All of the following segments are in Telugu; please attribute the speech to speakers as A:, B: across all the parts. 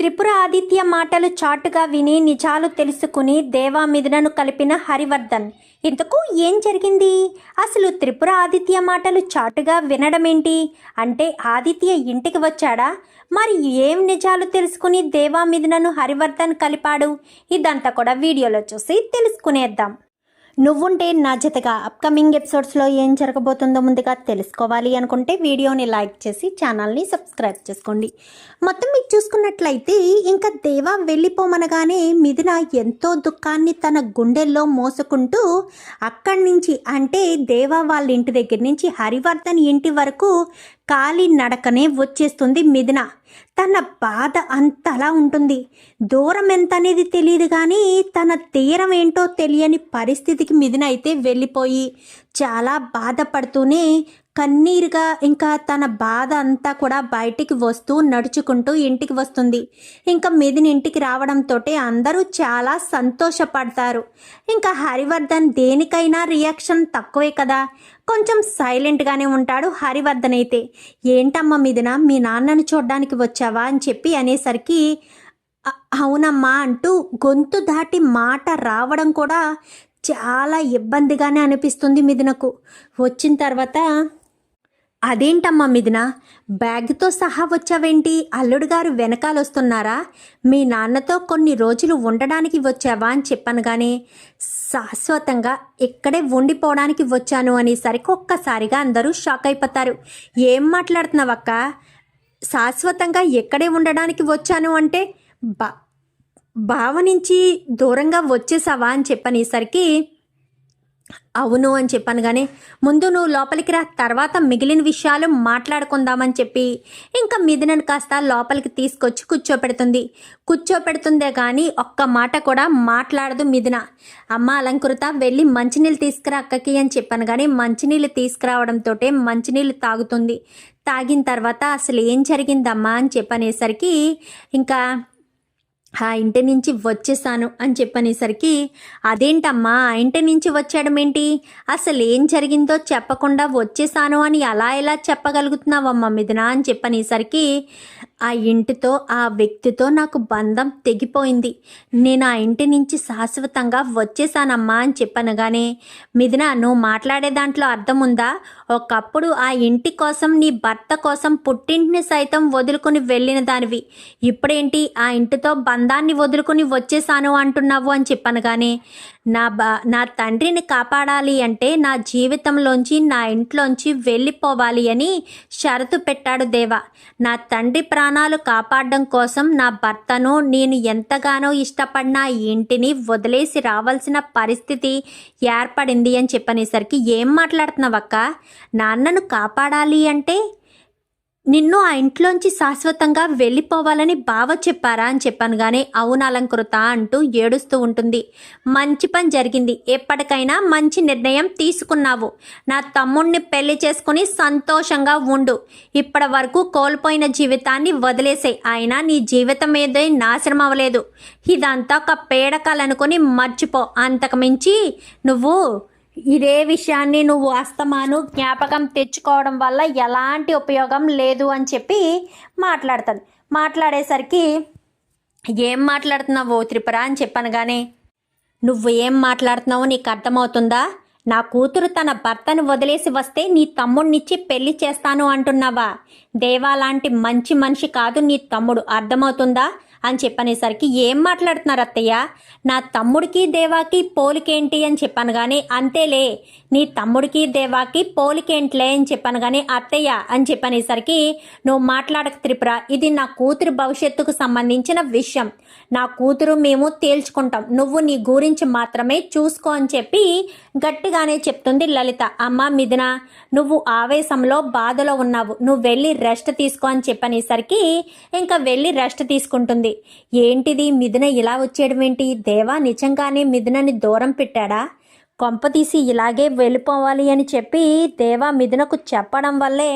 A: త్రిపుర ఆదిత్య మాటలు చాటుగా విని నిజాలు తెలుసుకుని దేవా మిథునను కలిపిన హరివర్ధన్. ఇంతకు ఏం జరిగింది? అసలు త్రిపుర ఆదిత్య మాటలు చాటుగా వినడమేంటి? అంటే ఆదిత్య ఇంటికి వచ్చాడా? మరి ఏం నిజాలు తెలుసుకుని దేవా మిథునను హరివర్ధన్ కలిపాడు? ఇదంతా కూడా వీడియోలో చూసి తెలుసుకునేద్దాం. నువ్వుంటే నా జతగా అప్కమింగ్ ఎపిసోడ్స్లో ఏం జరగబోతుందో ముందుగా తెలుసుకోవాలి అనుకుంటే వీడియోని లైక్ చేసి ఛానల్ని సబ్స్క్రైబ్ చేసుకోండి. మొత్తం మీకు చూసుకున్నట్లయితే ఇంకా దేవా వెళ్ళిపోమనగానే మిథున ఎంతో దుఃఖాన్ని తన గుండెల్లో మోసుకుంటూ అక్కడి నుంచి అంటే దేవా వాళ్ళ ఇంటి దగ్గర నుంచి హరివర్ధన్ ఇంటి వరకు కాలి నడకనే వచ్చేస్తుంది మిథున. తన బాధ అంతలా ఉంటుంది. దూరం ఎంత అనేది తెలియదు కానీ తన తీరం ఏంటో తెలియని పరిస్థితికి మిథున అయితే వెళ్ళిపోయి చాలా బాధపడుతూనే కన్నీరుగా ఇంకా తన బాధ అంతా కూడా బయటికి వస్తూ నడుచుకుంటూ ఇంటికి వస్తుంది. ఇంకా మిథున్ ఇంటికి రావడంతో అందరూ చాలా సంతోషపడతారు. ఇంకా హరివర్ధన్ దేనికైనా రియాక్షన్ తక్కువే కదా. కొంచెం సైలెంట్గానే ఉంటాడు హరివర్ధన్ అయితే. ఏంటమ్మా మిథున మీ నాన్నను చూడడానికి వచ్చావా? అని చెప్పి అనేసరికి అవునమ్మా అంటూ గొంతు దాటి మాట రావడం కూడా చాలా ఇబ్బందిగానే అనిపిస్తుంది మిథునకు. వచ్చిన తర్వాత అదేంటమ్మా మిదిన బ్యాగ్తో సహా వచ్చావేంటి? అల్లుడు గారు వెనకాల వస్తున్నారా మీ నాన్నతో కొన్ని రోజులు ఉండడానికి వచ్చావా అని చెప్పాను కానీ శాశ్వతంగా ఇక్కడే ఉండిపోవడానికి వచ్చాను అనేసరికి ఒక్కసారిగా అందరూ షాక్ అయిపోతారు. ఏం మాట్లాడుతున్నావక్క? శాశ్వతంగా ఎక్కడే ఉండడానికి వచ్చాను అంటే బా భావ నుంచి దూరంగా వచ్చేసావా అని చెప్పనేసరికి అవును అని చెప్పాను కానీ ముందు నువ్వు లోపలికి రా తర్వాత మిగిలిన విషయాలు మాట్లాడుకుందామని చెప్పి. ఇంకా మిథునను కాస్త లోపలికి తీసుకొచ్చి కూర్చోపెడుతుంది. కూర్చోపెడుతుందే కానీ ఒక్క మాట కూడా మాట్లాడదు మిథున. అమ్మ అలంకృత వెళ్ళి మంచినీళ్ళు తీసుకురా అక్కకి అని చెప్పాను కానీ మంచినీళ్ళు తీసుకురావడంతో మంచినీళ్ళు తాగుతుంది. తాగిన తర్వాత అసలు ఏం జరిగిందమ్మా అని చెప్పనేసరికి ఇంకా ఆ ఇంటి నుంచి వచ్చేసాను అని చెప్పనేసరికి అదేంటమ్మా ఆ ఇంటి నుంచి వచ్చాడమేంటి అసలు ఏం జరిగిందో చెప్పకుండా వచ్చేసాను అని అలా ఎలా చెప్పగలుగుతున్నావమ్మా మిథున? అని చెప్పనేసరికి ఆ ఇంటితో ఆ వ్యక్తితో నాకు బంధం తెగిపోయింది. నేను ఆ ఇంటి నుంచి శాశ్వతంగా వచ్చేసానమ్మా అని చెప్పనగానే మిథున నువ్వు మాట్లాడే దాంట్లో అర్థం ఉందా? ఒకప్పుడు ఆ ఇంటి కోసం నీ భర్త కోసం పుట్టింటిని సైతం వదులుకుని వెళ్ళిన దానివి. ఇప్పుడేంటి? ఆ ఇంటితో బంధాన్ని వదులుకుని వచ్చేసాను అంటున్నావు అని చెప్పనగానే నా బా నా తండ్రిని కాపాడాలి అంటే నా జీవితంలోంచి నా ఇంట్లోంచి వెళ్ళిపోవాలి అని షరతు పెట్టాడు దేవ. నా తండ్రి ప్రాణాలు కాపాడడం కోసం నా భర్తను నేను ఎంతగానో ఇష్టపడిన ఇంటిని వదిలేసి రావాల్సిన పరిస్థితి ఏర్పడింది అని చెప్పనేసరికి ఏం మాట్లాడుతున్నావక్క? నాన్నను కాపాడాలి అంటే నిన్ను ఆ ఇంట్లోంచి శాశ్వతంగా వెళ్ళిపోవాలని బావ చెప్పారా అని చెప్పాను కానీ అవును అలంకృత అంటూ ఏడుస్తూ ఉంటుంది. మంచి పని జరిగింది. ఎప్పటికైనా మంచి నిర్ణయం తీసుకున్నావు. నా తమ్ముణ్ణి పెళ్ళి చేసుకుని సంతోషంగా ఉండు. ఇప్పటి వరకు కోల్పోయిన జీవితాన్ని వదిలేసే అయినా నీ జీవితం ఏదో నాశనం అవ్వలేదు. ఇదంతా ఒక పేడకాలనుకుని మర్చిపో. అంతకుమించి నువ్వు ఇదే విషయాన్ని నువ్వు అస్తమాను జ్ఞాపకం తెచ్చుకోవడం వల్ల ఎలాంటి ఉపయోగం లేదు అని చెప్పి మాట్లాడుతుంది. మాట్లాడేసరికి ఏం మాట్లాడుతున్నావు త్రిపుర? అని చెప్పాను కానీ నువ్వు ఏం మాట్లాడుతున్నావు నీకు అర్థమవుతుందా? నా కూతురు తన భర్తను వదిలేసి వస్తే నీ తమ్ముడినిచ్చి పెళ్ళి చేస్తాను అంటున్నావా? దేవా లాంటి మంచి మనిషి కాదు నీ తమ్ముడు. అర్థమవుతుందా? అని చెప్పనేసరికి ఏం మాట్లాడుతున్నారు అత్తయ్య? నా తమ్ముడికి దేవాకి పోలికేంటి అని చెప్పాను కానీ అంతేలే. నీ తమ్ముడికి దేవాకి పోలికేంట్లే అని చెప్పాను కానీ అత్తయ్య అని చెప్పనేసరికి నువ్వు మాట్లాడక త్రిపుర ఇది నా కూతురు భవిష్యత్తుకు సంబంధించిన విషయం. నా కూతురు మేము తేల్చుకుంటాం. నువ్వు నీ గురించి మాత్రమే చూసుకో అని చెప్పి గట్టిగానే చెప్తుంది లలిత. అమ్మ మిథున నువ్వు ఆవేశంలో బాధలో ఉన్నావు. నువ్వు వెళ్ళి రెస్ట్ తీసుకో అని చెప్పనేసరికి ఇంకా వెళ్ళి రెస్ట్ తీసుకుంటుంది. ఏంటిది మిథున ఇలా వచ్చేయడం ఏంటి? దేవా నిజంగానే మిథునని దూరం పెట్టాడా? కొంపతీసి ఇలాగే వెళ్ళిపోవాలి అని చెప్పి దేవా మిథునకు చెప్పడం వల్లే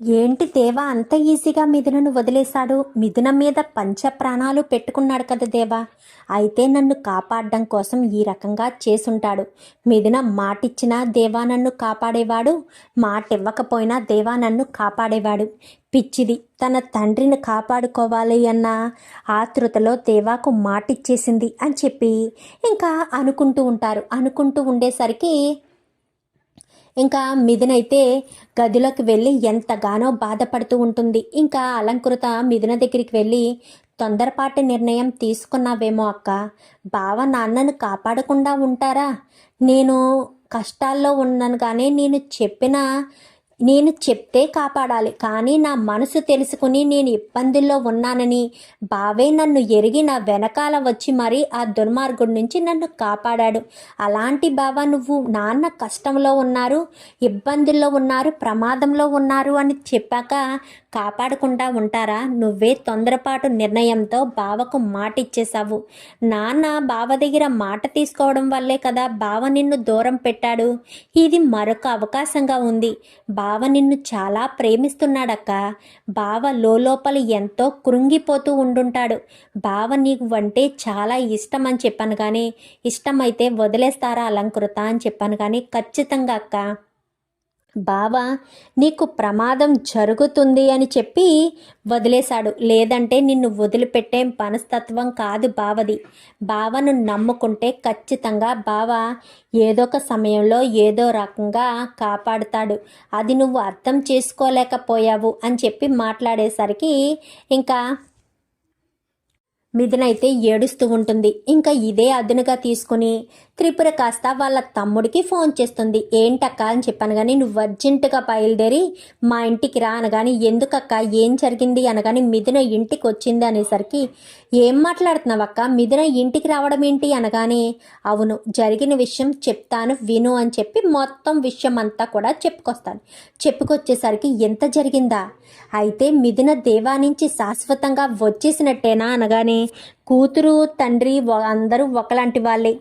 A: ఏంటి దేవా అంత ఈజీగా మిథునను వదిలేశాడు? మిథున మీద పంచ ప్రాణాలు పెట్టుకున్నాడు కదా దేవా. అయితే నన్ను కాపాడడం కోసం ఈ రకంగా చేసుంటాడు. మిథున మాటిచ్చినా దేవా నన్ను కాపాడేవాడు. మాట ఇవ్వకపోయినా దేవా నన్ను కాపాడేవాడు. పిచ్చిది తన తండ్రిని కాపాడుకోవాలి అన్న. ఆతృతలో దేవాకు మాటిచ్చేసింది అని చెప్పి ఇంకా అనుకుంటూ ఉంటారు. అనుకుంటూ ఉండేసరికి ఇంకా మిథునైతే గదిలోకి వెళ్ళి ఎంతగానో బాధపడుతూ ఉంటుంది. ఇంకా అలంకృత మిథున దగ్గరికి వెళ్ళి తొందరపాటి నిర్ణయం తీసుకున్నావేమో అక్క. బావ నాన్నను కాపాడకుండా ఉంటారా? నేను కష్టాల్లో ఉన్నాను కానీ నేను చెప్పిన నేను చెప్తే కాపాడాలి కానీ నా మనసు తెలుసుకుని నేను ఇబ్బందుల్లో ఉన్నానని. బావే నన్ను ఎరిగి నా వెనకాల వచ్చి మరీ ఆ దుర్మార్గుడి నుంచి నన్ను కాపాడాడు. అలాంటి బావ నువ్వు నాన్న కష్టంలో ఉన్నారు ఇబ్బందుల్లో ఉన్నారు ప్రమాదంలో ఉన్నారు అని చెప్పాక కాపాడకుండా ఉంటారా? నువ్వే తొందరపాటు నిర్ణయంతో బావకు మాట ఇచ్చేశావు నాన్న బావ దగ్గర మాట తీసుకోవడం వల్లే కదా బావ నిన్ను దూరం పెట్టాడు. ఇది మరొక అవకాశంగా ఉంది. బావ నిన్ను చాలా ప్రేమిస్తున్నాడక్క. బావ లోపల ఎంతో కృంగిపోతూ ఉండుంటాడు. బావ నీకు అంటే చాలా ఇష్టం అని చెప్పాను కానీ ఇష్టమైతే వదిలేస్తారా అలంకృత అని చెప్పాను కానీ ఖచ్చితంగా అక్క. బావా నీకు ప్రమాదం జరుగుతుంది అని చెప్పి వదిలేశాడు. లేదంటే నిన్ను వదిలిపెట్టే మనస్తత్వం కాదు బావది. బావను నమ్ముకుంటే ఖచ్చితంగా బావ ఏదో ఒక సమయంలో ఏదో రకంగా కాపాడుతాడు. అది నువ్వు అర్థం చేసుకోలేకపోయావు అని చెప్పి మాట్లాడేసరికి ఇంకా మిథునైతే ఏడుస్తూ ఉంటుంది. ఇంకా ఇదే అదునుగా తీసుకుని త్రిపుర కాస్త వాళ్ళ తమ్ముడికి ఫోన్ చేస్తుంది. ఏంటక్క అని చెప్పాను కానీ నువ్వు అర్జెంటుగా బయలుదేరి మా ఇంటికి రా అనగాని ఎందుకక్క? ఏం జరిగింది అనగాని మిథున ఇంటికి వచ్చింది అనేసరికి ఏం మాట్లాడుతున్నావు అక్క మిథున ఇంటికి రావడం ఏంటి అనగానే అవును జరిగిన విషయం చెప్తాను విను అని చెప్పి మొత్తం విషయం అంతా కూడా చెప్పుకొస్తాను. చెప్పుకొచ్చేసరికి ఎంత జరిగిందా? అయితే మిథున దేవా నుంచి శాశ్వతంగా వచ్చేసినట్టేనా అనగానే కూతురు తండ్రి అందరూ ఒకలాంటి వాళ్ళే.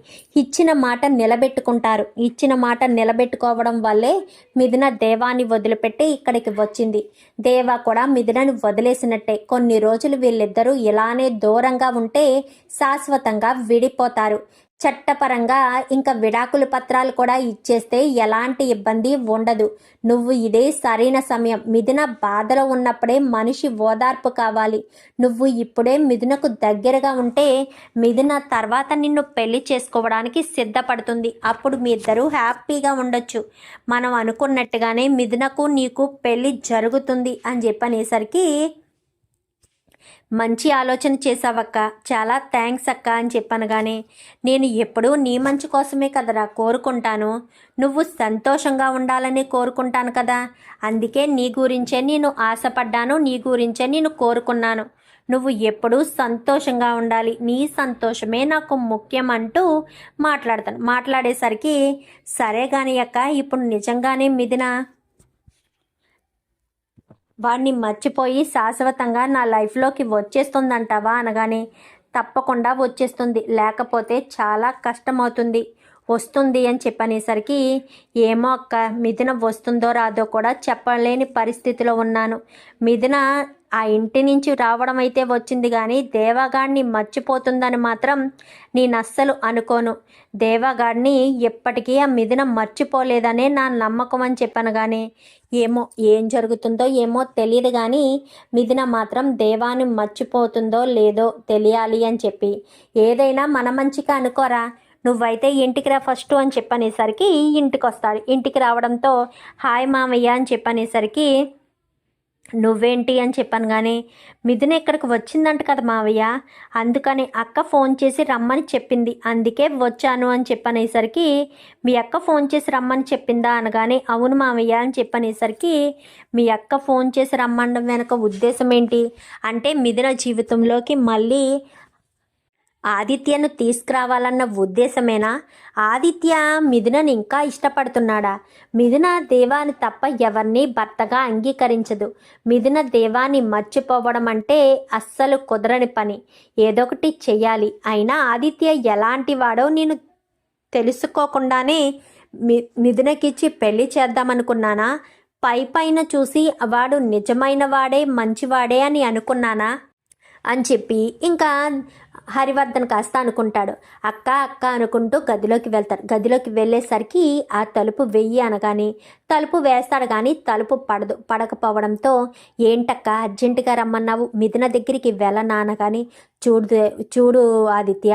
A: ఇచ్చిన మాట నిలబెట్టుకుంటారు. ఇచ్చిన మాట నిలబెట్టుకోవడం వల్లే మిథున దేవాన్ని వదిలిపెట్టి ఇక్కడికి వచ్చింది. దేవా కూడా మిథునని వదిలేసినట్టే. కొన్ని రోజులు వీళ్ళిద్దరూ ఇలానే దూరంగా ఉంటే శాశ్వతంగా విడిపోతారు. చట్టపరంగా ఇంకా విడాకుల పత్రాలు కూడా ఇచ్చేస్తే ఎలాంటి ఇబ్బంది ఉండదు. నువ్వు ఇదే సరైన సమయం. మిథున బాధలో ఉన్నప్పుడే మనిషి ఓదార్పు కావాలి. నువ్వు ఇప్పుడే మిథునకు దగ్గరగా ఉంటే మిథున తర్వాత నిన్ను పెళ్ళి చేసుకోవడానికి సిద్ధపడుతుంది. అప్పుడు మీ ఇద్దరూ హ్యాపీగా ఉండొచ్చు. మనం అనుకున్నట్టుగానే మిథునకు నీకు పెళ్ళి జరుగుతుంది అని చెప్పనేసరికి మంచి ఆలోచన చేసావక్క చాలా థ్యాంక్స్ అక్క అని చెప్పనగానే నేను ఎప్పుడూ నీ మంచి కోసమే కదరా కోరుకుంటాను. నువ్వు సంతోషంగా ఉండాలని కోరుకుంటాను కదా. అందుకే నీ గురించే నేను ఆశపడ్డాను నీ గురించే నేను కోరుకున్నాను. నువ్వు ఎప్పుడూ సంతోషంగా ఉండాలి. నీ సంతోషమే నాకు ముఖ్యం అంటూ మాట్లాడతాను. మాట్లాడేసరికి సరే కానీ అక్క ఇప్పుడు నిజంగానే మిదినా వాడిని మర్చిపోయి శాశ్వతంగా నా లైఫ్లోకి వచ్చేస్తుందంటావా అనగానే తప్పకుండా వచ్చేస్తుంది. లేకపోతే చాలా కష్టమవుతుంది. వస్తుంది అని చెప్పనేసరికి ఏమో అక్క మిథున వస్తుందో రాదో కూడా చెప్పలేని పరిస్థితిలో ఉన్నాను. మిథున ఆ ఇంటి నుంచి రావడం అయితే వచ్చింది కానీ దేవాగాడిని మర్చిపోతుందని మాత్రం నేను అస్సలు అనుకోను. దేవాగాడిని ఎప్పటికీ ఆ మిథున మర్చిపోలేదనే నా నమ్మకం అని చెప్పాను కానీ ఏమో ఏం జరుగుతుందో ఏమో తెలియదు కానీ మిథున మాత్రం దేవాన్ని మర్చిపోతుందో లేదో తెలియాలి అని చెప్పి. ఏదైనా మన మంచిగా అనుకోరా? నువ్వైతే ఇంటికి రా ఫస్ట్ అని చెప్పనేసరికి ఇంటికి వస్తాడు ఇంటికి రావడంతో హాయ్ మామయ్య అని చెప్పనేసరికి నువ్వేంటి అని చెప్పాను కానీ మిథున ఇక్కడికి వచ్చిందంట కదా మావయ్య? అందుకని అక్క ఫోన్ చేసి రమ్మని చెప్పింది. అందుకే వచ్చాను అని చెప్పనేసరికి మీ అక్క ఫోన్ చేసి రమ్మని చెప్పిందా అనగానే అవును మావయ్య అని చెప్పనేసరికి మీ అక్క ఫోన్ చేసి రమ్మడం వెనక ఉద్దేశం ఏంటి? అంటే మిథున జీవితంలోకి మళ్ళీ ఆదిత్యను తీసుకురావాలన్న ఉద్దేశమేనా? ఆదిత్య మిథునని ఇంకా ఇష్టపడుతున్నాడా? మిథున దేవాని తప్ప ఎవరిని భర్తగా అంగీకరించదు. మిథున దేవాన్ని మర్చిపోవడం అంటే అస్సలు కుదరని పని. ఏదొకటి చెయ్యాలి. అయినా ఆదిత్య ఎలాంటి వాడో నేను తెలుసుకోకుండానే మి మిథునకిచ్చి పెళ్ళి చేద్దామనుకున్నానా? పై పైన చూసి వాడు నిజమైన వాడే మంచివాడే అని అనుకున్నానా? అని చెప్పి ఇంకా హరివర్ధన్ కాస్త అనుకుంటాడు. అక్క అక్క అనుకుంటూ గదిలోకి వెళ్తారు. గదిలోకి వెళ్ళేసరికి ఆ తలుపు వెయ్యి అనగానే తలుపు వేస్తాడు కానీ తలుపు పడదు. పడకపోవడంతో ఏంటక్క అర్జెంటుగా రమ్మన్నావు? మిథున దగ్గరికి వెళ్ళనాన కానీ చూడు చూడు ఆదిత్య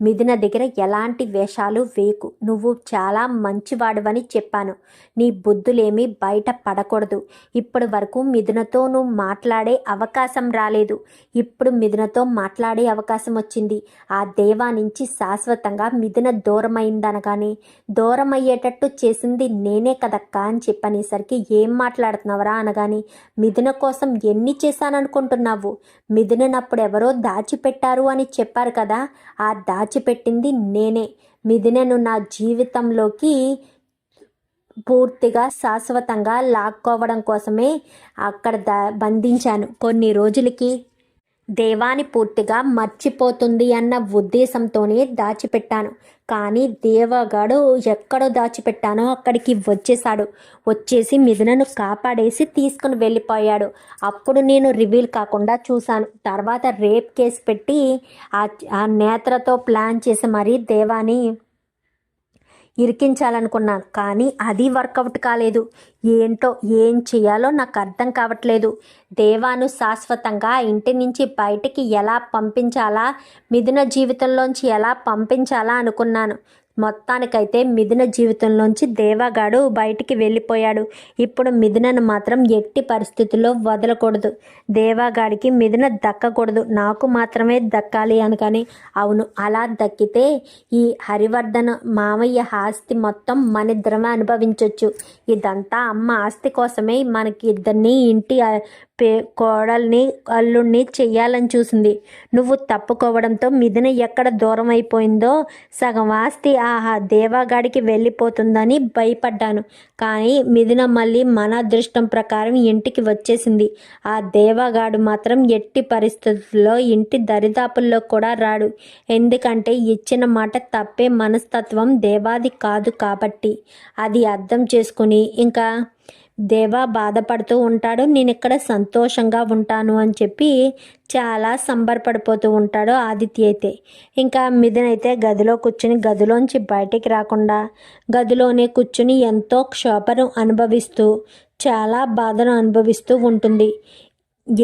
A: మిథున దగ్గర ఎలాంటి వేషాలు వేకు. నువ్వు చాలా మంచివాడువని చెప్పాను. నీ బుద్ధులేమీ బయట పడకూడదు. ఇప్పటి వరకు మిథునతో నువ్వు మాట్లాడే అవకాశం రాలేదు. ఇప్పుడు మిథునతో మాట్లాడే అవకాశం వచ్చింది. ఆ దేవా నుంచి శాశ్వతంగా మిథున దూరమైందనగాని దూరం అయ్యేటట్టు చేసింది నేనే కదక్కా అని చెప్పనేసరికి ఏం మాట్లాడుతున్నావరా? అనగాని మిథున కోసం ఎన్ని చేశాననుకుంటున్నావు? మిథుననప్పుడు ఎవరో దాచిపెట్టారు అని చెప్పారు కదా ఆ దాచిపెట్టింది నేనే. మిథునను నా జీవితంలోకి పూర్తిగా శాశ్వతంగా లాక్కోవడం కోసమే అక్కడ ద బంధించాను. కొన్ని రోజులకి దేవాని పూర్తిగా మర్చిపోతుంది అన్న ఉద్దేశంతోనే దాచిపెట్టాను. కానీ దేవగాడు ఎక్కడో దాచిపెట్టానో అక్కడికి వచ్చేసాడు వచ్చేసి మిథునను కాపాడేసి తీసుకుని వెళ్ళిపోయాడు. అప్పుడు నేను రివీల్ కాకుండా చూశాను. తర్వాత రేప్ కేసు పెట్టి ఆ ఆ నేత్రతో ప్లాన్ చేసి మరీ దేవాని ఇరికించాలనుకున్నాను కానీ అది వర్కౌట్ కాలేదు. ఏంటో ఏం చేయాలో నాకు అర్థం కావట్లేదు. దేవాను శాశ్వతంగా ఇంటి నుంచి బయటికి ఎలా పంపించాలా మిథున జీవితంలోంచి ఎలా పంపించాలా అనుకున్నాను. మొత్తానికైతే మిథున జీవితంలోంచి దేవాగాడు బయటికి వెళ్ళిపోయాడు. ఇప్పుడు మిథునను మాత్రం ఎట్టి పరిస్థితుల్లో వదలకూడదు. దేవాగాడికి మిథున దక్కకూడదు. నాకు మాత్రమే దక్కాలి అనుకని. అవును అలా దక్కితే ఈ హరివర్ధన మామయ్య ఆస్తి మొత్తం మనిద్దరమే అనుభవించవచ్చు ఇదంతా అమ్మ ఆస్తి కోసమే మనకి ఇద్దరిని ఇంటి పే కోడల్ని అల్లుడిని చెయ్యాలని చూసింది. నువ్వు తప్పుకోవడంతో మిథున ఎక్కడ దూరం అయిపోయిందో సగం ఆస్తి ఆహా దేవాగాడికి వెళ్ళిపోతుందని భయపడ్డాను. కానీ మిథున మళ్ళీ మన అదృష్టం ప్రకారం ఇంటికి వచ్చేసింది. ఆ దేవాగాడు మాత్రం ఎట్టి పరిస్థితుల్లో ఇంటి దరిదాపుల్లో కూడా రాడు. ఎందుకంటే ఇచ్చిన మాట తప్పే మనస్తత్వం దేవాది కాదు కాబట్టి. అది అర్థం చేసుకుని ఇంకా దేవా బాధపడుతూ ఉంటాడు నేను ఇక్కడ సంతోషంగా ఉంటాను అని చెప్పి చాలా సంబరపడిపోతూ ఉంటాడు ఆదిత్య అయితే. ఇంకా మిథున్ అయితే గదిలో కూర్చుని గదిలోంచి బయటికి రాకుండా గదిలోనే కూర్చుని ఎంతో క్షోభను అనుభవిస్తూ చాలా బాధను అనుభవిస్తూ ఉంటుంది.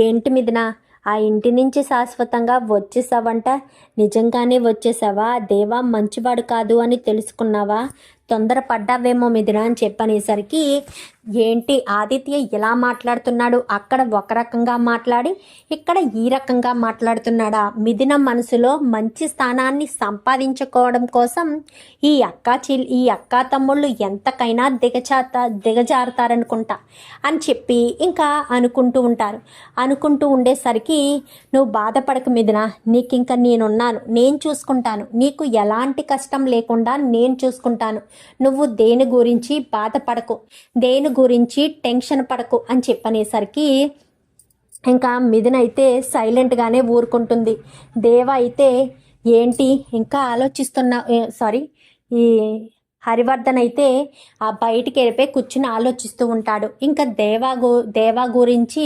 A: ఏంటి మిథున ఆ ఇంటి నుంచి శాశ్వతంగా వచ్చేసావంట? నిజంగానే వచ్చేసావా? దేవా మంచివాడు కాదు అని తెలుసుకున్నావా? తొందరపడ్డావేమో మిథున అని చెప్పనేసరికి ఏంటి ఆదిత్య ఇలా మాట్లాడుతున్నాడు? అక్కడ ఒక రకంగా మాట్లాడి ఇక్కడ ఈ రకంగా మాట్లాడుతున్నాడా? మిథున మనసులో మంచి స్థానాన్ని సంపాదించుకోవడం కోసం ఈ అక్క చిల్ ఈ అక్క తమ్ముళ్ళు ఎంతకైనా దిగజాత దిగజారుతారనుకుంటా అని చెప్పి ఇంకా అనుకుంటూ ఉంటారు. అనుకుంటూ ఉండేసరికి నువ్వు బాధపడక మిథున నీకు ఇంకా నేనున్నాను నేను చూసుకుంటాను. నీకు ఎలాంటి కష్టం లేకుండా నేను చూసుకుంటాను. నువ్వు దేని గురించి బాధపడకు దేని గురించి టెన్షన్ పడకు అని చెప్పనేసరికి ఇంకా మిథున్ అయితే సైలెంట్గానే ఊరుకుంటుంది. దేవ అయితే ఏంటి ఇంకా ఆలోచిస్తున్నా సారీ ఈ హరివర్ధన్ అయితే ఆ బయటికి వెళ్ళిపోయి కూర్చుని ఆలోచిస్తూ ఉంటాడు. ఇంకా దేవా గు దేవా గురించి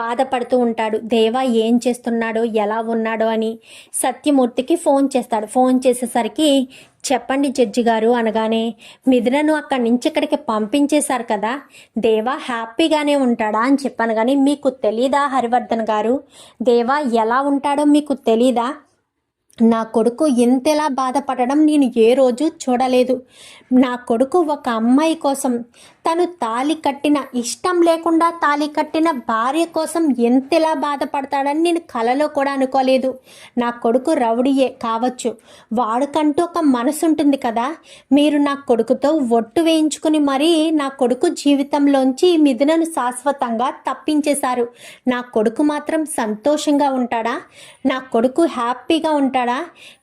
A: బాధపడుతూ ఉంటాడు. దేవా ఏం చేస్తున్నాడో ఎలా ఉన్నాడో అని సత్యమూర్తికి ఫోన్ చేస్తాడు. ఫోన్ చేసేసరికి చెప్పండి జడ్జి గారు అనగానే మిథునను అక్కడి నుంచి ఇక్కడికి పంపించేశారు కదా దేవా హ్యాపీగానే ఉంటాడా అని చెప్పాను కానీ మీకు తెలీదా హరివర్ధన్ గారు? దేవా ఎలా ఉంటాడో మీకు తెలీదా? నా కొడుకు ఇంతలా బాధపడడం నేను ఏ రోజు చూడలేదు. నా కొడుకు ఒక అమ్మాయి కోసం తను తాలి కట్టిన ఇష్టం లేకుండా తాలి కట్టిన భార్య కోసం ఎంతలా బాధపడతాడని నేను కలలో కూడా అనుకోలేదు. నా కొడుకు రౌడీయే కావచ్చు. వాడికంటూ ఒక మనసు ఉంటుంది కదా. మీరు నా కొడుకుతో ఒట్టు వేయించుకుని మరీ నా కొడుకు జీవితంలోంచి మిథునను శాశ్వతంగా తప్పించేశారు. నా కొడుకు మాత్రం సంతోషంగా ఉంటాడా? నా కొడుకు హ్యాపీగా ఉంటాడా?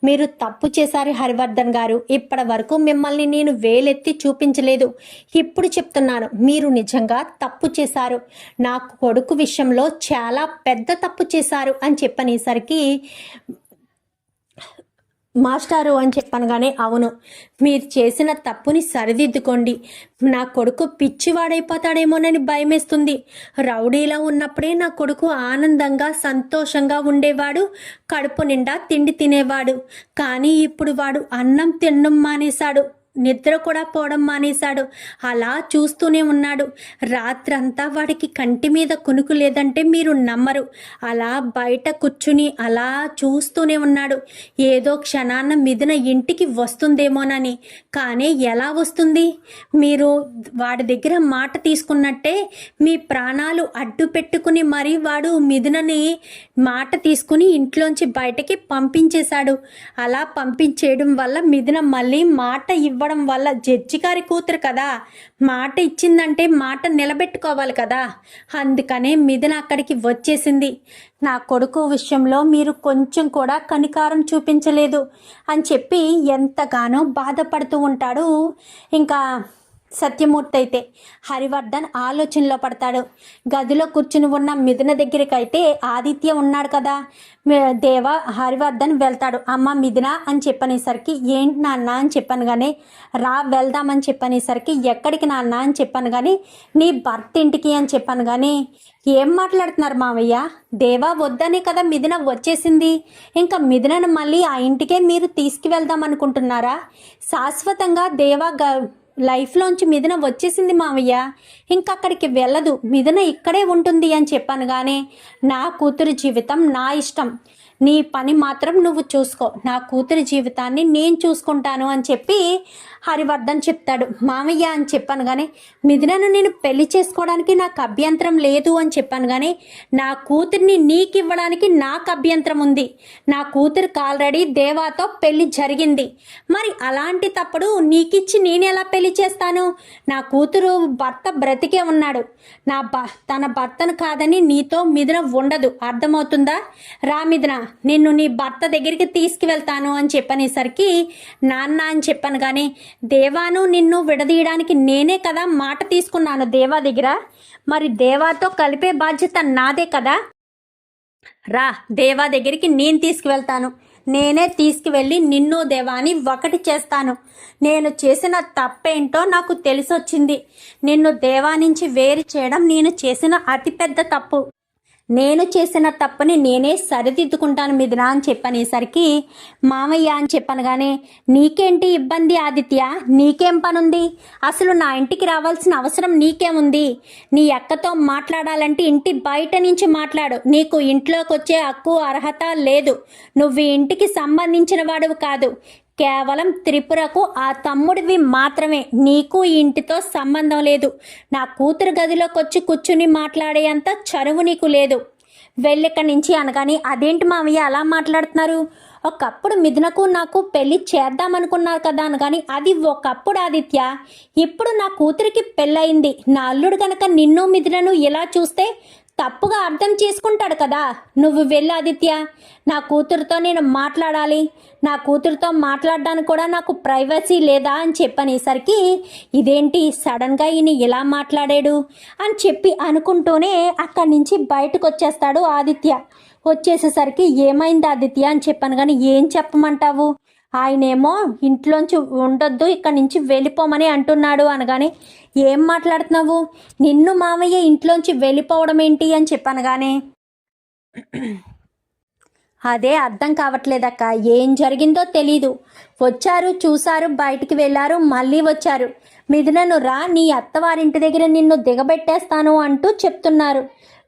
A: మీరు తప్పు చేశారు హరివర్ధన్ గారు. ఇప్పటి వరకు మిమ్మల్ని నేను వేలెత్తి చూపించలేదు. ఇప్పుడు చెప్తున్నాను మీరు నిజంగా తప్పు చేశారు. నా కొడుకు విషయంలో చాలా పెద్ద తప్పు చేశారు అని చెప్పనేసరికి మాస్టారు అని చెప్పనగానే అవును మీరు చేసిన తప్పుని సరిదిద్దుకోండి. నా కొడుకు పిచ్చివాడైపోతాడేమోనని భయమేస్తుంది. రౌడీలో ఉన్నప్పుడే నా కొడుకు ఆనందంగా సంతోషంగా ఉండేవాడు కడుపు నిండా తిండి తినేవాడు. కానీ ఇప్పుడు వాడు అన్నం తినడం మానేశాడు. నిద్ర కూడా పోవడం మానేశాడు. అలా చూస్తూనే ఉన్నాడు. రాత్రంతా వాడికి కంటి మీద కునుకు లేదంటే మీరు నమ్మరు. అలా బయట కూర్చుని అలా చూస్తూనే ఉన్నాడు. ఏదో క్షణాన మిథున ఇంటికి వస్తుందేమోనని. కానీ ఎలా వస్తుంది? మీరు వాడి దగ్గర మాట తీసుకున్నట్టే మీ ప్రాణాలు అడ్డు పెట్టుకుని మరీ వాడు మిథునని మాట తీసుకుని ఇంట్లోంచి బయటకి పంపించేశాడు. అలా పంపించేయడం వల్ల మిథున మళ్ళీ మాట ఇవ్వ ఇవ్వడం వల్ల జడ్జి గారి కూతురు కదా. మాట ఇచ్చిందంటే మాట నిలబెట్టుకోవాలి కదా. అందుకనే మిథున అక్కడికి వచ్చేసింది. నా కొడుకు విషయంలో మీరు కొంచెం కూడా కనికారం చూపించలేదు అని చెప్పి ఎంతగానో బాధపడుతూ ఉంటాడు. ఇంకా సత్యమూర్తి అయితే హరివర్ధన్ ఆలోచనలో పడతాడు. గదిలో కూర్చుని ఉన్న మిథున దగ్గరికి అయితే ఆదిత్య ఉన్నాడు కదా. దేవ హరివర్ధన్ వెళ్తాడు. అమ్మ మిథున అని చెప్పనేసరికి ఏంటి నాన్న అని చెప్పాను కానీ రా వెళ్దామని చెప్పనేసరికి ఎక్కడికి నాన్న అని చెప్పాను కానీ నీ భర్త ఇంటికి అని చెప్పాను కానీ ఏం మాట్లాడుతున్నారు మావయ్య? దేవా వద్దనే కదా మిథున వచ్చేసింది. ఇంకా మిథునను మళ్ళీ ఆ ఇంటికే మీరు తీసుకువెళ్దాం అనుకుంటున్నారా శాశ్వతంగా దేవా గ లైఫ్లోంచి మిథున వచ్చేసింది మావయ్య. ఇంకా అక్కడికి వెళ్ళదు. మిథున ఇక్కడే ఉంటుంది అని చెప్పాను కానీ నా కూతురు జీవితం నా ఇష్టం. నీ పని మాత్రం నువ్వు చూసుకో. నా కూతురి జీవితాన్ని నేను చూసుకుంటాను అని చెప్పి హరివర్ధన్ చెప్తాడు. మామయ్య అని చెప్పాను కానీ మిథునను నేను పెళ్ళి చేసుకోవడానికి నాకు అభ్యంతరం లేదు అని చెప్పాను కానీ నా కూతుర్ని నీకు ఇవ్వడానికి నాకు అభ్యంతరం ఉంది. నా కూతురు ఆల్రెడీ దేవాతో పెళ్ళి జరిగింది. మరి అలాంటి తప్పుడు నీకిచ్చి నేను ఎలా పెళ్ళి చేస్తాను? నా కూతురు భర్త బ్రతికే ఉన్నాడు. నా భ తన భర్తను కాదని నీతో మిథున ఉండదు. అర్థమవుతుందా? రా మిథున. నిన్ను నీ భర్త దగ్గరికి తీసుకువెళ్తాను అని చెప్పనేసరికి నాన్న అని చెప్పాను కానీ దేవాను నిన్ను విడదీయడానికి నేనే కదా మాట తీసుకున్నాను దేవా దగ్గర. మరి దేవాతో కలిపే బాధ్యత నాదే కదా. రా దేవా దగ్గరికి నేను తీసుకువెళ్తాను. నేనే తీసుకువెళ్ళి నిన్ను దేవాని ఒకటి చేస్తాను. నేను చేసిన తప్పేంటో నాకు తెలిసొచ్చింది. నిన్ను దేవా నుంచి వేరు చేయడం నేను చేసిన అతిపెద్ద తప్పు. నేను చేసిన తప్పుని నేనే సరిదిద్దుకుంటాను మీదినా అని చెప్పనేసరికి మామయ్య అని చెప్పాను కానీ నీకేంటి ఇబ్బంది ఆదిత్య? నీకేం పనుంది? అసలు నా ఇంటికి రావాల్సిన అవసరం నీకేముంది? నీ అక్కతో మాట్లాడాలంటే ఇంటి బయట నుంచి మాట్లాడు. నీకు ఇంట్లోకి వచ్చే హక్కు అర్హత లేదు. నువ్వు ఇంటికి సంబంధించిన వాడువు కాదు. కేవలం త్రిపురకు ఆ తమ్ముడివి మాత్రమే. నీకు ఇంటితో సంబంధం లేదు. నా కూతురు గదిలోకి వచ్చి కూర్చుని మాట్లాడేంత చనువు నీకు లేదు. వెళ్ళిక్కడి నుంచి అనగాని అదేంటి మావయ్య అలా మాట్లాడుతున్నారు? ఒకప్పుడు మిథునకు నాకు పెళ్ళి చేద్దామనుకున్నారు కదా అనగాని అది ఒకప్పుడు ఆదిత్య. ఇప్పుడు నా కూతురికి పెళ్ళయింది. నా అల్లుడు కనుక నిన్ను మిథునను ఇలా చూస్తే తప్పుగా అర్థం చేసుకుంటాడు కదా. నువ్వు వెళ్ళు ఆదిత్య. నా కూతురుతో నేను మాట్లాడాలి. నా కూతురుతో మాట్లాడడానికి కూడా నాకు ప్రైవసీ లేదా అని చెప్పనేసరికి ఇదేంటి? సడన్గా ఈయన ఇలా మాట్లాడాడు? అని చెప్పి అనుకుంటూనే అక్కడి నుంచి బయటకు వచ్చేస్తాడు ఆదిత్య. వచ్చేసేసరికి ఏమైంది ఆదిత్య? అని చెప్పాను కానీ ఏం చెప్పమంటావు? ఆయనేమో ఇంట్లోంచి ఉండొద్దు ఇక్కడి నుంచి వెళ్ళిపోమని అంటున్నాడు అనగానే ఏం మాట్లాడుతున్నావు? నిన్ను మామయ్య ఇంట్లోంచి వెళ్ళిపోవడం ఏంటి? అని చెప్పాను కానీ అదే అర్థం కావట్లేదక్క ఏం జరిగిందో తెలీదు. వచ్చారు చూశారు బయటికి వెళ్ళారు మళ్ళీ వచ్చారు. మిథునను రా నీ అత్తవారింటి దగ్గర నిన్ను దిగబెట్టేస్తాను అంటూ చెప్తున్నారు.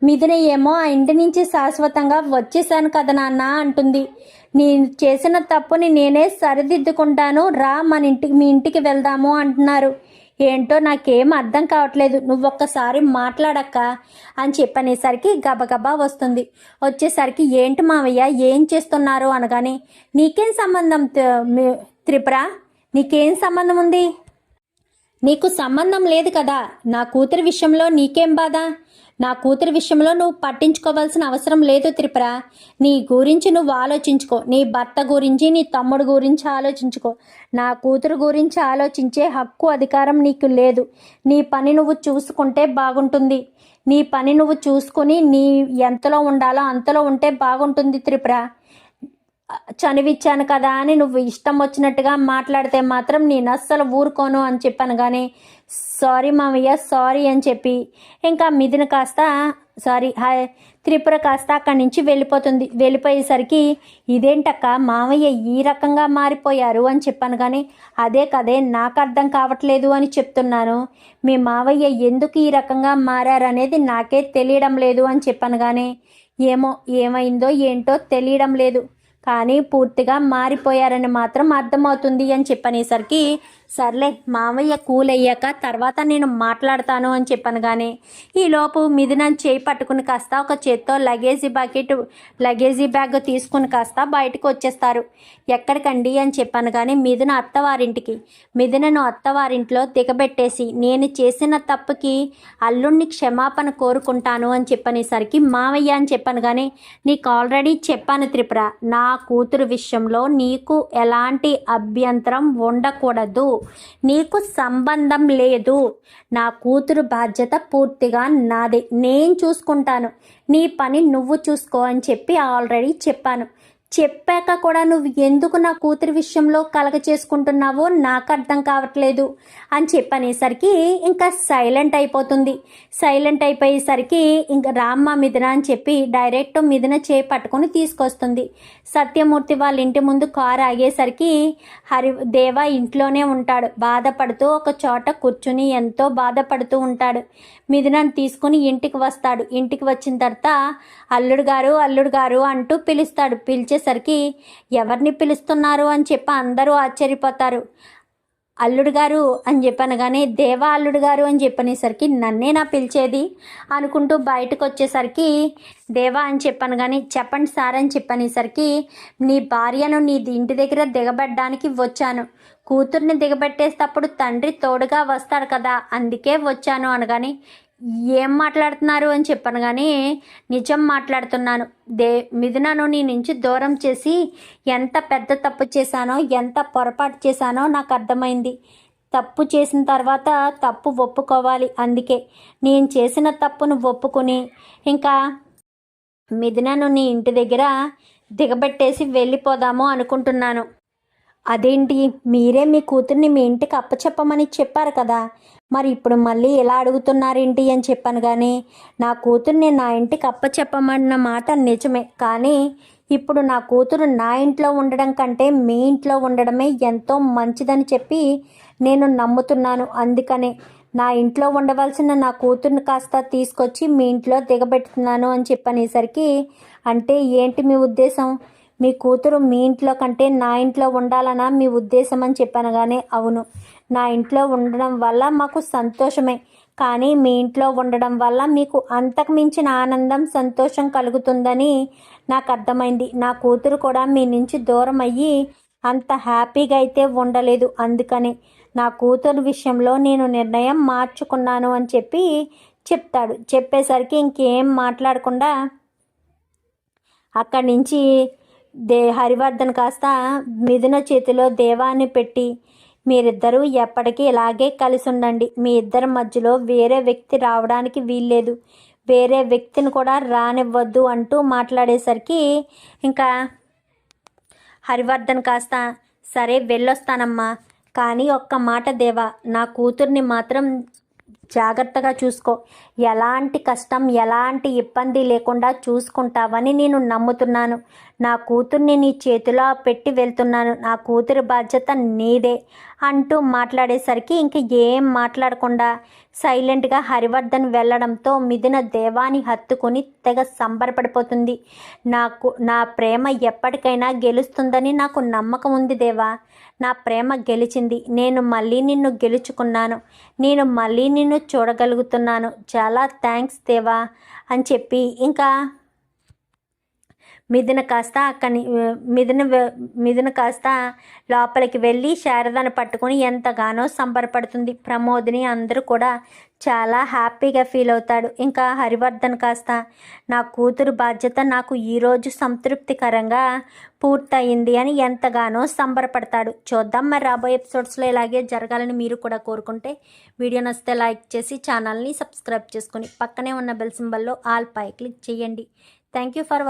A: మిథున ఏమో ఆ ఇంటి నుంచి శాశ్వతంగా వచ్చేసాను కదా నాన్న అంటుంది. నేను చేసిన తప్పుని నేనే సరిదిద్దుకుంటాను. రా మన ఇంటికి మీ ఇంటికి వెళ్దాము అంటున్నారు. ఏంటో నాకేం అర్థం కావట్లేదు. నువ్వు ఒక్కసారి మాట్లాడక్క అని చెప్పనేసరికి గబగబా వస్తుంది. వచ్చేసరికి ఏంటి మావయ్య ఏం చేస్తున్నారు అనగానే నీకేం సంబంధం త్రిపుర? నీకేం సంబంధం ఉంది? నీకు సంబంధం లేదు కదా. నా కూతురి విషయంలో నీకేం బాధ? నా కూతురి విషయంలో నువ్వు పట్టించుకోవాల్సిన అవసరం లేదు త్రిపుర. నీ గురించి నువ్వు ఆలోచించుకో. నీ భర్త గురించి నీ తమ్ముడు గురించి ఆలోచించుకో. నా కూతురు గురించి ఆలోచించే హక్కు అధికారం నీకు లేదు. నీ పని నువ్వు చూసుకుంటే బాగుంటుంది. నీ పని నువ్వు చూసుకుని నీ ఎంతలో ఉండాలో అంతలో ఉంటే బాగుంటుంది త్రిపుర. చనివిచ్చాను కదా అని నువ్వు ఇష్టం వచ్చినట్టుగా మాట్లాడితే మాత్రం నేను అస్సలు ఊరుకోను అని చెప్పాను కానీ సారీ మామయ్య సారీ అని చెప్పి ఇంకా మిథున కాస్త సారీ హాయ్ త్రిపుర కాస్త అక్కడి నుంచి వెళ్ళిపోతుంది వెళ్ళిపోయేసరికి ఇదేంటక్క మామయ్య ఈ రకంగా మారిపోయారు అని చెప్పాను కానీ అదే కదే నాకు అర్థం కావట్లేదు అని చెప్తున్నాను. మీ మావయ్య ఎందుకు ఈ రకంగా మారారనేది నాకే తెలియడం లేదు అని చెప్పాను కానీ ఏమో ఏమైందో ఏంటో తెలియడం లేదు కానీ పూర్తిగా మారిపోయారని మాత్రం అర్థమవుతుంది అని చెప్పనేసరికి సర్లే మామయ్య కూల్ అయ్యాక తర్వాత నేను మాట్లాడతాను అని చెప్పాను కానీ ఈలోపు మిథున చేయి పట్టుకుని కాస్త ఒక చేత్తో లగేజీ బకెట్ లగేజీ బ్యాగ్ తీసుకుని కాస్త బయటకు వచ్చేస్తారు. ఎక్కడికండి అని చెప్పాను కానీ మిథున అత్తవారింటికి మిథునను అత్తవారింట్లో దిగబెట్టేసి నేను చేసిన తప్పుకి అల్లుణ్ణి క్షమాపణ కోరుకుంటాను అని చెప్పనేసరికి మామయ్య అని చెప్పాను కానీ నీకు ఆల్రెడీ చెప్పాను త్రిపుర నా కూతురు విషయంలో నీకు ఎలాంటి అభ్యంతరం ఉండకూడదు. నీకు సంబంధం లేదు. నా కూతురు బాధ్యత పూర్తిగా నాదే. నేను చూసుకుంటాను. నీ పని నువ్వు చూసుకో అని చెప్పి ఆల్రెడీ చెప్పాను. చెప్పాక కూడా నువ్వు ఎందుకు నా కూతురి విషయంలో కలగ చేసుకుంటున్నావో నాకు అర్థం కావట్లేదు అని చెప్పనేసరికి ఇంకా సైలెంట్ అయిపోతుంది. సైలెంట్ అయిపోయేసరికి ఇంకా రామ్మ మిథున అని చెప్పి డైరెక్ట్ మిథున చేయి పట్టుకొని తీసుకొస్తుంది. సత్యమూర్తి వాళ్ళ ఇంటి ముందు కారు ఆగేసరికి హరి దేవ ఇంట్లోనే ఉంటాడు. బాధపడుతూ ఒక చోట కూర్చుని ఎంతో బాధపడుతూ ఉంటాడు. మిథునను తీసుకుని ఇంటికి వస్తాడు. ఇంటికి వచ్చిన తర్వాత అల్లుడు గారు అల్లుడు గారు అంటూ పిలుస్తాడు. వచ్చేసరికి ఎవరిని పిలుస్తున్నారు అని చెప్పి అందరూ ఆశ్చర్యపోతారు. అల్లుడు గారు అని చెప్పాను కానీ దేవా అల్లుడు గారు అని చెప్పనేసరికి నన్నే నా పిలిచేది అనుకుంటూ బయటకు వచ్చేసరికి దేవా అని చెప్పాను కానీ చెప్పండి సార్ అని చెప్పనేసరికి నీ భార్యను నీ ఇంటి దగ్గర దిగబడ్డానికి వచ్చాను. కూతుర్ని దిగబెట్టేటప్పుడు తండ్రి తోడుగా వస్తాడు కదా అందుకే వచ్చాను అనగాని ఏం మాట్లాడుతున్నారు అని చెప్పాను కానీ నిజం మాట్లాడుతున్నాను. దే మిథునను నీ నుంచి దూరం చేసి ఎంత పెద్ద తప్పు చేశానో ఎంత పొరపాటు చేశానో నాకు అర్థమైంది. తప్పు చేసిన తర్వాత తప్పు ఒప్పుకోవాలి అందుకే. నేను చేసిన తప్పును ఒప్పుకుని ఇంకా మిథునను నీ ఇంటి దగ్గర దిగబెట్టేసి వెళ్ళిపోదాము అనుకుంటున్నాను. అదేంటి? మీరే మీ కూతుర్ని మీ ఇంటికి అప్పచెప్పమని చెప్పారు కదా. మరి ఇప్పుడు మళ్ళీ ఎలా అడుగుతున్నారేంటి అని చెప్పాను కానీ నా కూతుర్ని నా ఇంటికి అప్పచెప్పమన్న మాట నిజమే. కానీ ఇప్పుడు నా కూతురు నా ఇంట్లో ఉండడం కంటే మీ ఇంట్లో ఉండడమే ఎంతో మంచిదని చెప్పి నేను నమ్ముతున్నాను. అందుకనే నా ఇంట్లో ఉండవలసిన నా కూతుర్ని కాస్త తీసుకొచ్చి మీ ఇంట్లో దిగబెట్టుతున్నాను అని చెప్పనేసరికి అంటే ఏంటి మీ ఉద్దేశం? మీ కూతురు మీ ఇంట్లో కంటే నా ఇంట్లో ఉండాలనా మీ ఉద్దేశం అని చెప్పాను కానీ అవును. నా ఇంట్లో ఉండడం వల్ల మాకు సంతోషమే. కానీ మీ ఇంట్లో ఉండడం వల్ల మీకు అంతకు మించిన ఆనందం సంతోషం కలుగుతుందని నాకు అర్థమైంది. నా కూతురు కూడా మీ నుంచి దూరం అయ్యి అంత హ్యాపీగా అయితే ఉండలేదు. అందుకని నా కూతురు విషయంలో నేను నిర్ణయం మార్చుకున్నాను అని చెప్పి చెప్తాడు. చెప్పేసరికి ఇంకేం మాట్లాడకుండా అక్కడి నుంచి దే హరివర్ధన్ కాస్త మిథున చేతిలో దేవాన్ని పెట్టి మీరిద్దరూ ఎప్పటికీ ఇలాగే కలిసి ఉండండి మీ ఇద్దరి మధ్యలో వేరే వ్యక్తి రావడానికి వీల్లేదు. వేరే వ్యక్తిని కూడా రానివ్వద్దు అంటూ మాట్లాడేసరికి ఇంకా హరివర్ధన్ కాస్త సరే వెళ్ళొస్తానమ్మా. కానీ ఒక్క మాట దేవా నా కూతుర్ని మాత్రం జాగ్రత్తగా చూసుకో. ఎలాంటి కష్టం ఎలాంటి ఇబ్బంది లేకుండా చూసుకుంటావని నేను నమ్ముతున్నాను. నా కూతుర్ని నీ చేతిలో పెట్టి వెళ్తున్నాను. నా కూతురి బాధ్యత నీదే అంటూ మాట్లాడేసరికి ఇంక ఏం మాట్లాడకుండా సైలెంట్గా హరివర్ధన్ వెళ్ళడంతో మిథున దేవాన్ని హత్తుకుని తెగ సంబరపడిపోతుంది. నాకు నా ప్రేమ ఎప్పటికైనా గెలుస్తుందని నాకు నమ్మకం ఉంది దేవా. నా ప్రేమ గెలిచింది. నేను మళ్ళీ నిన్ను గెలుచుకున్నాను. నేను మళ్ళీ నిన్ను చూడగలుగుతున్నాను. చాలా థ్యాంక్స్ దేవా అని చెప్పి ఇంకా మిథున కాస్త అక్కడి మిథున మిథున కాస్త లోపలికి వెళ్ళి శారదను పట్టుకొని ఎంతగానో సంబరపడుతుంది. ప్రమోదిని అందరూ కూడా చాలా హ్యాపీగా ఫీల్ అవుతాడు. ఇంకా హరివర్ధన్ కాస్త నా కూతురు బాధ్యత నాకు ఈరోజు సంతృప్తికరంగా పూర్తయింది అని ఎంతగానో సంబరపడతాడు. చూద్దాం మరి రాబోయే ఎపిసోడ్స్లో ఇలాగే జరగాలని మీరు కూడా కోరుకుంటే వీడియో నచ్చితే లైక్ చేసి ఛానల్ని సబ్స్క్రైబ్ చేసుకొని పక్కనే ఉన్న బెల్ సింబల్లో ఆల్ పై క్లిక్ చేయండి. Thank you for